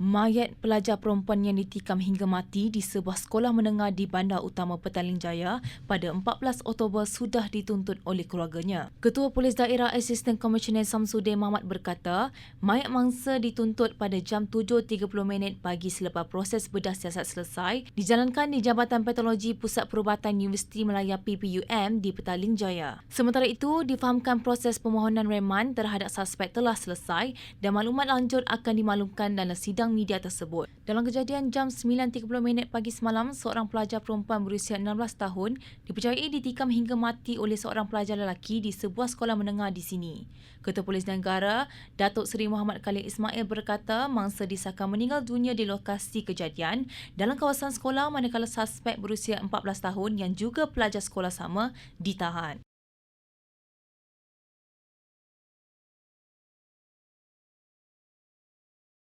Mayat pelajar perempuan yang ditikam hingga mati di sebuah sekolah menengah di Bandar Utama Petaling Jaya pada 14 Oktober sudah dituntut oleh keluarganya. Ketua Polis Daerah Asisten Komisioner Samsudin Mahmad berkata, mayat mangsa dituntut pada jam 7.30 minit pagi selepas proses bedah siasat selesai dijalankan di Jabatan Patologi Pusat Perubatan Universiti Melaya PPUM di Petaling Jaya. Sementara itu, difahamkan proses permohonan reman terhadap suspek telah selesai dan maklumat lanjut akan dimaklumkan dalam sidang sidang media tersebut. Dalam kejadian jam 9.30 minit pagi semalam, seorang pelajar perempuan berusia 16 tahun dipercayai ditikam hingga mati oleh seorang pelajar lelaki di sebuah sekolah menengah di sini. Ketua Polis Negara, Datuk Seri Muhammad Khalid Ismail berkata mangsa disahkan meninggal dunia di lokasi kejadian dalam kawasan sekolah manakala suspek berusia 14 tahun yang juga pelajar sekolah sama ditahan.